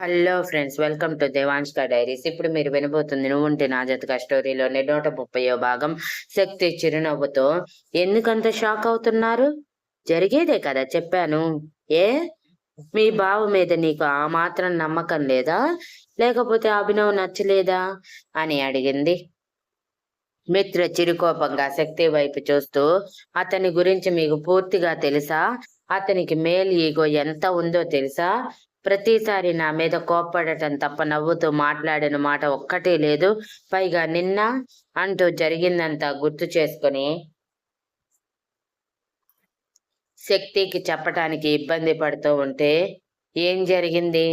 Hello friends welcome to దేవాంష్క diaries. ఇప్పుడు మీరు వినబోతుంది నువ్వుంటే నా జతక స్టోరీలోని నూట ముప్పయో భాగం శక్తి చిరునవ్వుతో ఎందుకంత షాక్ అవుతున్నారు? జరిగేదే కదా చెప్పాను. ఏ? మీ బావ మీద నీకు ఆ మాత్రం నమ్మకం లేదా? లేకపోతే అభినవ్ నచ్చలేదా? అని అడిగింది. మిత్ర చిరుకోపంగా శక్తి వైపు చూస్తూ అతని గురించి మీకు పూర్తిగా తెలుసా? అతనికి మేల్ ఈగో ఎంత ఉందో తెలుసా? ప్రతిసారి నా మీద కోప్పడటం తప్ప నవ్వుతూ మాట్లాడిన మాట ఒక్కటే లేదు. పైగా నిన్న అంటూ జరిగిందంతా గుర్తు చేసుకుని శక్తికి చెప్పటానికి ఇబ్బంది పడుతూ ఉంటే ఏం జరిగింది?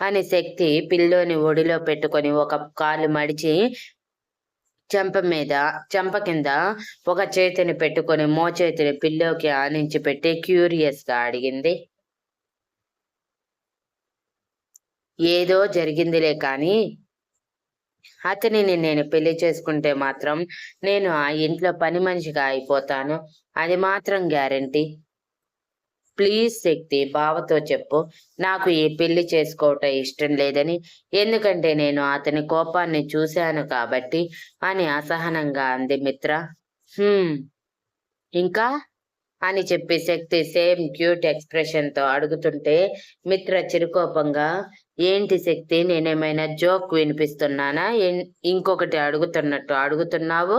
అని శక్తి పిల్లోని ఒడిలో పెట్టుకొని ఒక కాలు మడిచి చెంప మీద చెంప కింద ఒక చేతిని పెట్టుకొని మో చేతిని పిల్లోకి ఆనించి పెట్టి క్యూరియస్గా అడిగింది. ఏదో జరిగిందిలే కానీ అతనిని నేను పెళ్ళి చేసుకుంటే మాత్రం నేను ఆ ఇంట్లో పని మనిషిగా అయిపోతాను. అది మాత్రం గ్యారంటీ. ప్లీజ్ శక్తి బావతో చెప్పు. నాకు ఈ పెళ్ళి చేసుకోవటం ఇష్టం లేదని. ఎందుకంటే నేను అతని కోపాన్ని చూశాను కాబట్టి అని అసహనంగా అంది మిత్ర. హ్మ్. ఇంకా? అని చెప్పి శక్తి సేమ్ క్యూట్ ఎక్స్ప్రెషన్తో అడుగుతుంటే మిత్ర చిరుకోపంగా ఏంటి శక్తి? నేనేమైనా జోక్ వినిపిస్తున్నానా? ఇంకొకటి అడుగుతున్నట్టు అడుగుతున్నావు?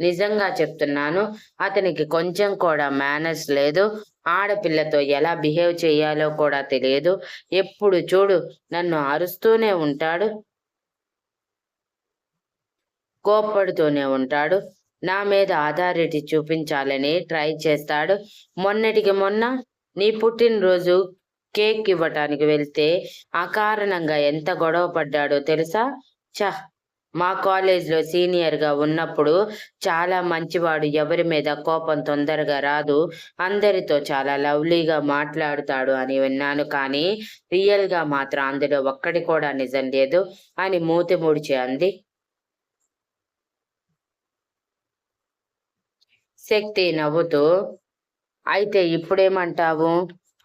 నిజంగా చెప్తున్నాను. అతనికి కొంచెం కూడా మేనర్స్ లేదు. ఆడపిల్లతో ఎలా బిహేవ్ చేయాలో కూడా తెలియదు. ఎప్పుడు చూడు నన్ను అరుస్తూనే ఉంటాడు. కోప్పడుతూనే ఉంటాడు. నా మీద ఆధారిటీ చూపించాలని ట్రై చేస్తాడు. మొన్నటికి మొన్న నీ పుట్టినరోజు కేక్ ఇవ్వటానికి వెళ్తే అకారణంగా ఎంత గొడవ పడ్డాడో తెలుసా? చ మా కాలేజ్లో సీనియర్గా ఉన్నప్పుడు చాలా మంచివాడు ఎవరి మీద కోపం తొందరగా రాదు. అందరితో చాలా లవ్లీగా మాట్లాడుతాడు అని విన్నాను కానీ రియల్గా మాత్రం అందులో ఒక్కడి కూడా నిజం లేదు అని మూతి ముడిచి అంది. శక్తి నవ్వుతూ అయితే ఇప్పుడేమంటావు?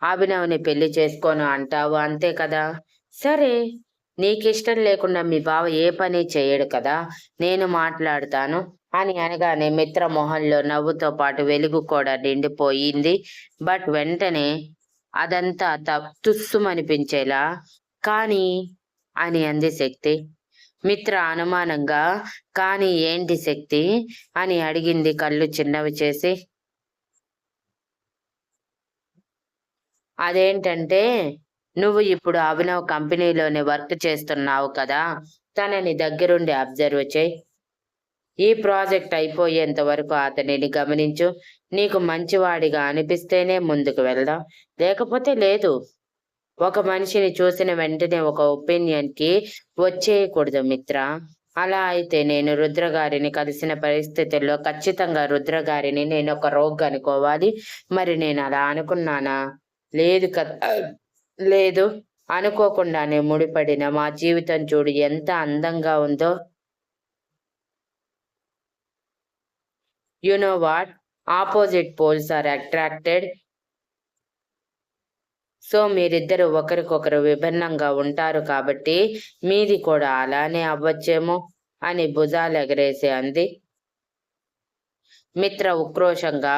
అభినవ్ని పెళ్ళి చేసుకోను అంటావు అంతే కదా? సరే నీకిష్టం లేకుండా మీ బావ ఏ పని చేయడు కదా? నేను మాట్లాడతాను అని అనగానే మిత్ర మొహంలో నవ్వుతో పాటు వెలుగు కూడా నిండిపోయింది. బట్ వెంటనే అదంతా తుస్సుమనిపించేలా కానీ అని అంది శక్తి. మిత్ర అనుమానంగా కాని ఏంటి శక్తి? అని అడిగింది కళ్ళు చిన్నవి చేసి. అదేంటంటే నువ్వు ఇప్పుడు అభినవ్ కంపెనీలోనే వర్క్ చేస్తున్నావు కదా తనని దగ్గరుండి అబ్జర్వ్ చేయి. ఈ ప్రాజెక్ట్ అయిపోయేంత వరకు అతనిని గమనించు. నీకు మంచివాడిగా అనిపిస్తేనే ముందుకు వెళ్దాం. లేకపోతే లేదు. ఒక మనిషిని చూసిన వెంటనే ఒక ఒపీనియన్కి వచ్చేయకూడదు మిత్ర. అలా అయితే నేను రుద్రగారిని కలిసిన పరిస్థితుల్లో ఖచ్చితంగా రుద్రగారిని నేను ఒక రోగ్ అనుకోవాలి. మరి నేను అలా అనుకున్నానా? లేదు కదా. లేదు అనుకోకుండానే ముడిపడిన మా జీవితం చూడు ఎంత అందంగా ఉందో. You know what opposite poles are attracted so మీరిద్దరు ఒకరికొకరు విభిన్నంగా ఉంటారు కాబట్టి మీది కూడా అలానే అవ్వచ్చేమో అని భుజాలు ఎగరేసి అంది. మిత్ర ఉక్రోషంగా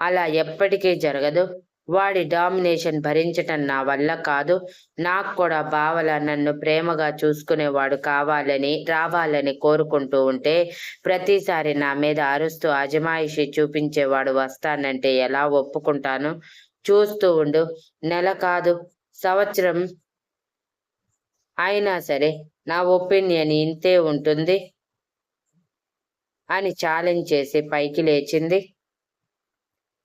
అలా ఎప్పటికీ జరగదు. వాడి డామినేషన్ భరించటం నా వల్ల కాదు. నాకు కూడా బావల నన్ను ప్రేమగా చూసుకునేవాడు కావాలని రావాలని కోరుకుంటూ ఉంటే ప్రతిసారి నా మీద అరుస్తూ అజమాయిషి చూపించేవాడు వస్తానంటే ఎలా ఒప్పుకుంటాను? చూస్తూ ఉండు. నెల కాదు సంవత్సరం అయినా సరే నా ఒపీనియన్ ఇంతే ఉంటుంది అని ఛాలెంజ్ చేసి పైకి లేచింది.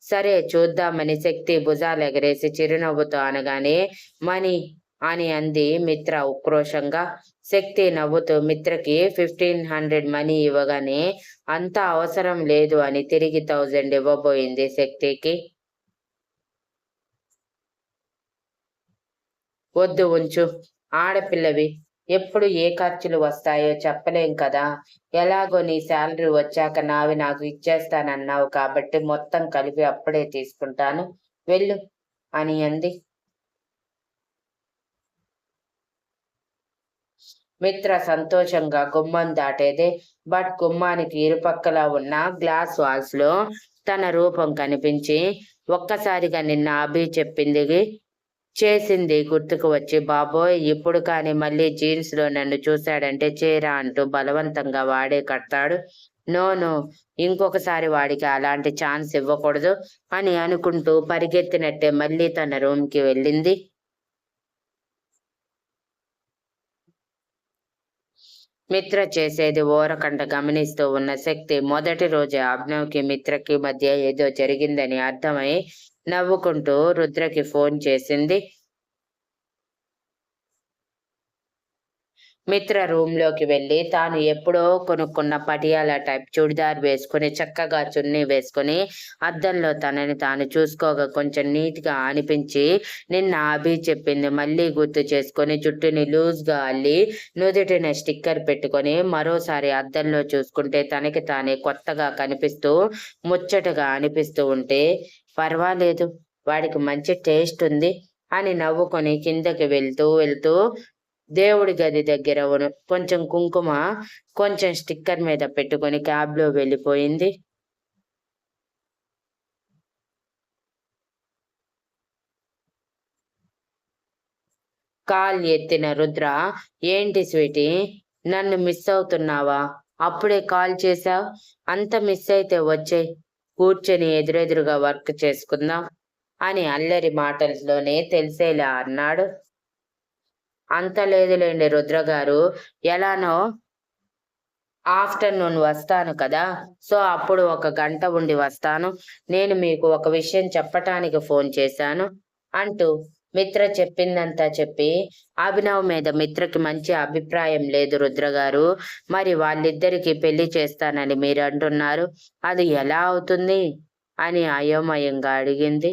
సరే చూద్దామని శక్తి భుజాలు ఎగరేసి చిరునవ్వుతో అనగానే మనీ అని అంది మిత్ర ఉక్రోషంగా. శక్తి నవ్వుతూ మిత్రకి ఫిఫ్టీన్ హండ్రెడ్ మనీ ఇవ్వగానే అంత అవసరం లేదు అని తిరిగి థౌజండ్ ఇవ్వబోయింది శక్తికి. వద్దు ఉంచు ఆడపిల్లవి. ఎప్పుడు ఏ ఖర్చులు వస్తాయో చెప్పలేం కదా. ఎలాగో నీ శాలరీ వచ్చాక నావి నాకు ఇచ్చేస్తానన్నావు కాబట్టి మొత్తం కలిపి అప్పుడే తీసుకుంటాను. వెళ్ళు అని అంది. మిత్ర సంతోషంగా గుమ్మం దాటేదే బట్ గుమ్మానికి ఇరుపక్కల ఉన్న గ్లాస్ వాల్స్లో తన రూపం కనిపించి ఒక్కసారిగా నిన్న అభి చెప్పింది చేసింది గుర్తుకు వచ్చి బాబోయ్ ఇప్పుడు కానీ మళ్ళీ జీన్స్లో నన్ను చూశాడంటే చేరా అంటూ బలవంతంగా వాడే కడతాడు. నో నో ఇంకొకసారి వాడికి అలాంటి ఛాన్స్ ఇవ్వకూడదు అని అనుకుంటూ పరిగెత్తినట్టే మళ్ళీ తన రూమ్కి వెళ్ళింది. మిత్ర చేసేది ఓరకంట గమనిస్తూ ఉన్న శక్తి మొదటి రోజే అభినవ్కి మిత్రకి మధ్య ఏదో జరిగిందని అర్థమై నవ్వుకుంటూ రుద్రకి ఫోన్ చేసింది. మిత్ర రూమ్లోకి వెళ్ళి తాను ఎప్పుడో కొనుక్కున్న పటియాల టైప్ చుడిదార్ వేసుకుని చక్కగా చున్నీ వేసుకుని అద్దంలో తనని తాను చూసుకోగా కొంచెం నీట్గా అనిపించి నిన్న అభి చెప్పింది. మళ్ళీ గుర్తు చేసుకొని జుట్టుని లూజ్గా అల్లి నుదుటిన స్టిక్కర్ పెట్టుకొని మరోసారి అద్దంలో చూసుకుంటే తనకి తానే కొత్తగా కనిపిస్తూ ముచ్చటగా అనిపిస్తూ ఉంటే పర్వాలేదు వాడికి మంచి టేస్ట్ ఉంది అని నవ్వుకొని కిందకి వెళ్తూ వెళ్తూ దేవుడి గది దగ్గర కొంచెం కుంకుమ కొంచెం స్టిక్కర్ మీద పెట్టుకొని క్యాబ్లో వెళ్ళిపోయింది. కాల్ ఎత్తిన రుద్ర ఏంటి స్వీటీ నన్ను మిస్ అవుతున్నావా? అప్పుడే కాల్ చేశావు అంత మిస్ అయితే వచ్చే కూర్చొని ఎదురెదురుగా వర్క్ చేసుకుందాం అని అల్లరి మాటల్లోనే తెలిసేలా అన్నాడు. అంత లేదులేండి రుద్ర గారు ఎలానో ఆఫ్టర్నూన్ వస్తాను కదా. సో అప్పుడు ఒక గంట ఉండి వస్తాను. నేను మీకు ఒక విషయం చెప్పటానికి ఫోన్ చేశాను. అంటూ మిత్ర చెప్పిందంతా చెప్పి అభినవ్ మీద మిత్రకి మంచి అభిప్రాయం లేదు రుద్ర గారు మరి వాళ్ళిద్దరికి పెళ్ళి చేస్తానని మీరు అంటున్నారు అది ఎలా అవుతుంది? అని అయోమయంగా అడిగింది.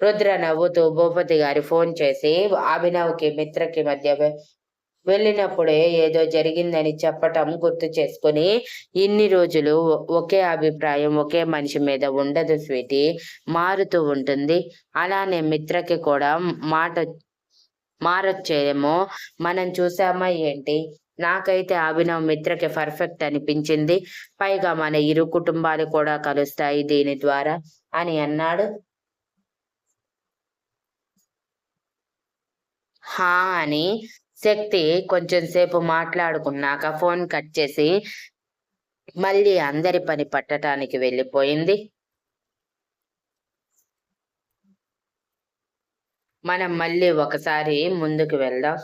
రుద్ర నవ్వుతూ భూపతి గారి ఫోన్ చేసి అభినవ్కి మిత్రకి మధ్య వెళ్ళినప్పుడే ఏదో జరిగిందని చెప్పటం గుర్తు చేసుకుని ఇన్ని రోజులు ఒకే అభిప్రాయం ఒకే మనిషి మీద ఉండదు స్వీటి మారుతూ ఉంటుంది. అలానే మిత్రకి కూడా మాట మారొచ్చేమో మనం చూసామా ఏంటి? నాకైతే అభినవ్ మిత్రకి పర్ఫెక్ట్ అనిపించింది. పైగా మన ఇరు కుటుంబాలు కూడా కలుస్తాయి దీని ద్వారా అని అన్నాడు. హా అని శక్తి కొంచెం సేపు మాట్లాడుకున్నాక ఫోన్ కట్ చేసి మళ్ళీ అందరి పని పట్టటానికి వెళ్ళిపోయింది. మనం మళ్ళీ ఒకసారి ముందుకు వెళ్దాం.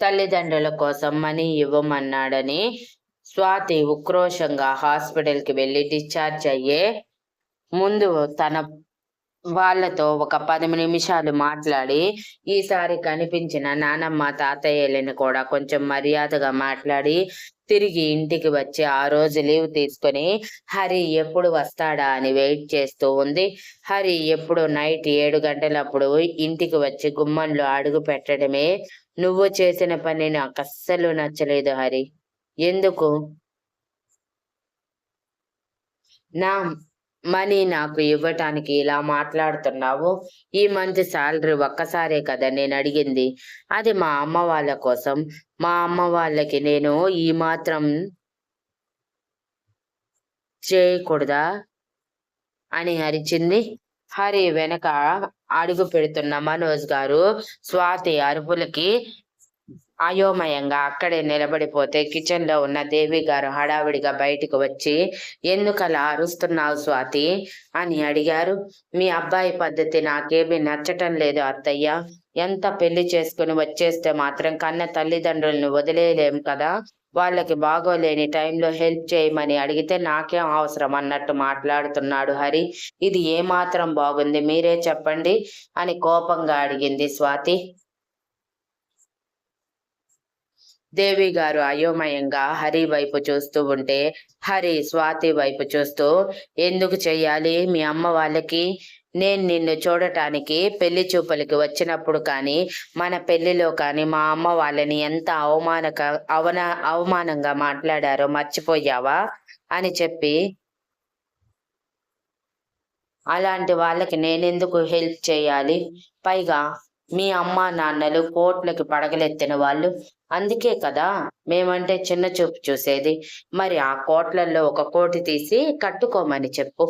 తల్లిదండ్రుల కోసం మనీ ఇవ్వమన్నాడని స్వాతి ఉక్రోషంగా హాస్పిటల్కి వెళ్ళి డిశ్చార్జ్ అయ్యే ముందు తన వాళ్ళతో ఒక పది నిమిషాలు మాట్లాడి ఈసారి కనిపించిన నానమ్మ తాతయ్యలని కూడా కొంచెం మర్యాదగా మాట్లాడి తిరిగి ఇంటికి వచ్చి ఆ రోజు లీవ్ తీసుకొని హరి ఎప్పుడు వస్తాడా అని వెయిట్ చేస్తూ ఉంది. హరి ఎప్పుడు నైట్ ఏడు గంటలప్పుడు ఇంటికి వచ్చి గుమ్మంలో అడుగు పెట్టడమే నువ్వు చేసిన పని నాకు అస్సలు నచ్చలేదు హరి. ఎందుకు? నా మనీ నాకు ఇవ్వటానికి ఇలా మాట్లాడుతున్నావు? ఈ మంత్ శాలరీ ఒక్కసారే కదా నేను అడిగింది. అది మా అమ్మ వాళ్ళ కోసం. మా అమ్మ వాళ్ళకి నేను ఈ మాత్రం చేయకూడదా? అని అరిచింది. హరి వెనక అడుగు పెడుతున్న మనోజ్ గారు స్వాతి అరుపులకి అయోమయంగా అక్కడే నిలబడిపోతే కిచెన్లో ఉన్న దేవి గారు హడావిడిగా బయటికి వచ్చి ఎందుకలా అరుస్తున్నావు స్వాతి? అని అడిగారు. మీ అబ్బాయి పద్ధతి నాకేమీ నచ్చటం లేదు అత్తయ్య. ఎంత పెళ్ళి చేసుకుని వచ్చేస్తే మాత్రం కన్న తల్లిదండ్రులను వదిలేయలేం కదా. వాళ్ళకి బాగోలేని టైంలో హెల్ప్ చేయమని అడిగితే నాకేం అవసరం అన్నట్టు మాట్లాడుతున్నాడు హరి. ఇది ఏమాత్రం బాగుంది మీరే చెప్పండి అని కోపంగా అడిగింది స్వాతి. దేవి గారు అయోమయంగా హరి వైపు చూస్తూ ఉంటే హరి స్వాతి వైపు చూస్తూ ఎందుకు చెయ్యాలి? మీ అమ్మ వాళ్ళకి నేను నిన్ను చూడటానికి పెళ్ళి చూపులకి వచ్చినప్పుడు కానీ మన పెళ్ళిలో కానీ మా అమ్మ వాళ్ళని ఎంత అవమానక అవన అవమానంగా మాట్లాడారో మర్చిపోయావా? అని చెప్పి అలాంటి వాళ్ళకి నేనెందుకు హెల్ప్ చేయాలి పైగా మీ అమ్మ నాన్నలు కోట్లకి పడగలెత్తిన వాళ్ళు. అందుకే కదా మేమంటే చిన్న చూపు చూసేది. మరి ఆ కోట్లలో ఒక కోటి తీసి కట్టుకోమని చెప్పు.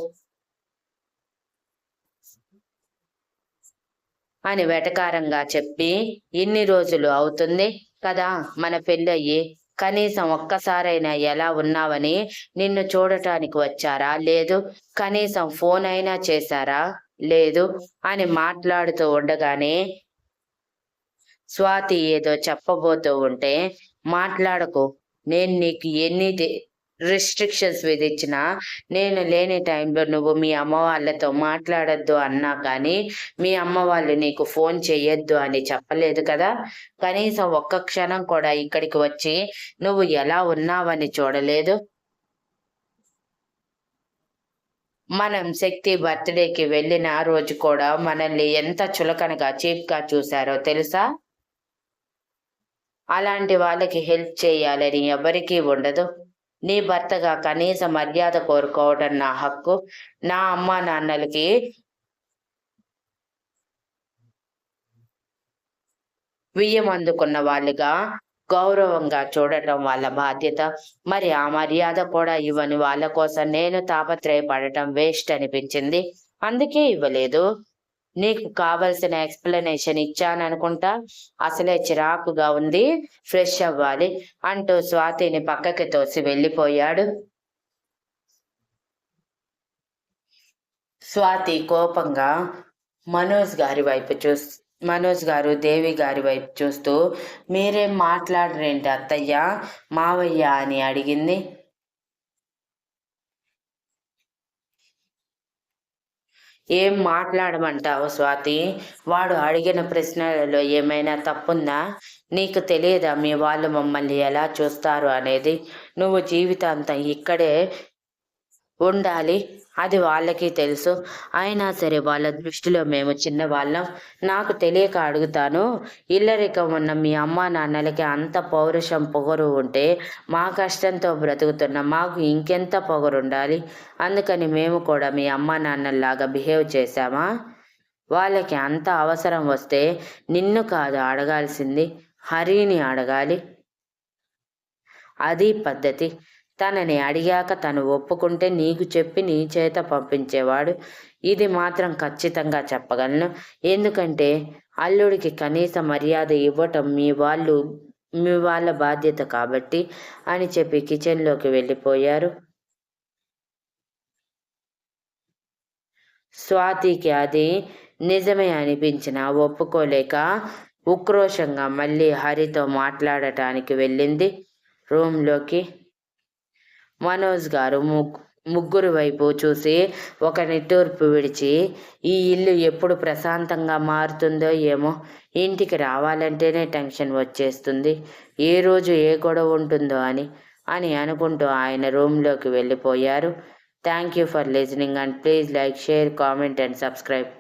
అని వెటకారంగా చెప్పి ఇన్ని రోజులు అవుతుంది కదా మన పెళ్ళయ్యి. కనీసం ఒక్కసారైనా ఎలా ఉన్నావని నిన్ను చూడటానికి వచ్చారా? లేదు. కనీసం ఫోన్ అయినా చేశారా? లేదు అని మాట్లాడుతూ ఉండగానే స్వాతి ఏదో చెప్పబోతూ ఉంటే మాట్లాడకు. నేను నీకు ఎన్ని రిస్ట్రిక్షన్స్ విధించినా నేను లేని టైంలో నువ్వు మీ అమ్మ వాళ్ళతో మాట్లాడద్దు అన్నా కానీ మీ అమ్మ వాళ్ళు నీకు ఫోన్ చేయొద్దు అని చెప్పలేదు కదా. కనీసం ఒక్క క్షణం కూడా ఇక్కడికి వచ్చి నువ్వు ఎలా ఉన్నావని చూడలేదు? మనం శక్తి బర్త్డేకి వెళ్ళిన రోజు కూడా మనల్ని ఎంత చులకనగా చీప్గా చూశారో తెలుసా? అలాంటి వాళ్ళకి హెల్ప్ చేయాలని ఎవరికీ ఉండదు. నీ భర్తగా కనీస మర్యాద కోరుకోవడం నా హక్కు. నా అమ్మ నాన్నలకి వియ్యం అందుకున్న వాళ్ళుగా గౌరవంగా చూడటం వాళ్ళ బాధ్యత. మరి ఆ మర్యాద కూడా ఇవ్వని వాళ్ళ కోసం నేను తాపత్రయపడటం వేస్ట్ అనిపించింది. అందుకే ఇవ్వలేదు. నీకు కావలసిన ఎక్స్ప్లెనేషన్ ఇచ్చాను అనుకుంటా అసలే చిరాకుగా ఉంది. ఫ్రెష్ అవ్వాలి. అంటూ స్వాతిని పక్కకి తోసి వెళ్ళిపోయాడు. స్వాతి కోపంగా మనోజ్ గారి వైపు చూస్ మనోజ్ గారు దేవి గారి వైపు చూస్తూ మీరేం మాట్లాడరేంటి అత్తయ్య? మావయ్య అని అడిగింది. ఏం మాట్లాడమంటావు స్వాతి? వాడు అడిగిన ప్రశ్నలలో ఏమైనా తప్పుందా? నీకు తెలియదా మీ వాళ్ళు మమ్మల్ని ఎలా చూస్తారు అనేది? నువ్వు జీవితాంతం ఇక్కడే ఉండాలి. అది వాళ్ళకి తెలుసు. అయినా సరే వాళ్ళ దృష్టిలో మేము చిన్నవాళ్ళం. నాకు తెలియక అడుగుతాను. ఇల్లరికం ఉన్న మీ అమ్మ నాన్నలకి అంత పౌరుషం పొగరు ఉంటే మా కష్టంతో బ్రతుకుతున్న మాకు ఇంకెంత పొగరు ఉండాలి అందుకని మేము కూడా మీ అమ్మ నాన్నల్లాగా బిహేవ్ చేశామా? వాళ్ళకి అంత అవసరం వస్తే నిన్ను కాదు అడగాల్సింది హరిని అడగాలి. అది పద్ధతి. తనని అడిగాక తను ఒప్పుకుంటే నీకు చెప్పి నీ చేత పంపించేవాడు. ఇది మాత్రం ఖచ్చితంగా చెప్పగలను. ఎందుకంటే అల్లుడికి కనీస మర్యాద ఇవ్వటం మీ వాళ్ళు మీ వాళ్ళ బాధ్యత కాబట్టి అని చెప్పి కిచెన్లోకి వెళ్ళిపోయారు. స్వాతికి అది నిజమే అనిపించిన ఒప్పుకోలేక ఉక్రోషంగా మళ్ళీ హరితో మాట్లాడటానికి వెళ్ళింది. రూమ్లోకి మనోజ్ గారు ముగ్గురు వైపు చూసి ఒక నిట్టూర్పు విడిచి ఈ ఇల్లు ఎప్పుడు ప్రశాంతంగా మారుతుందో ఏమో ఇంటికి రావాలంటేనే టెన్షన్ వచ్చేస్తుంది. ఏ రోజు ఏ గొడవ ఉంటుందో అని అని అనుకుంటూ ఆయన రూమ్లోకి వెళ్ళిపోయారు. Thank you for listening and please like share comment and subscribe.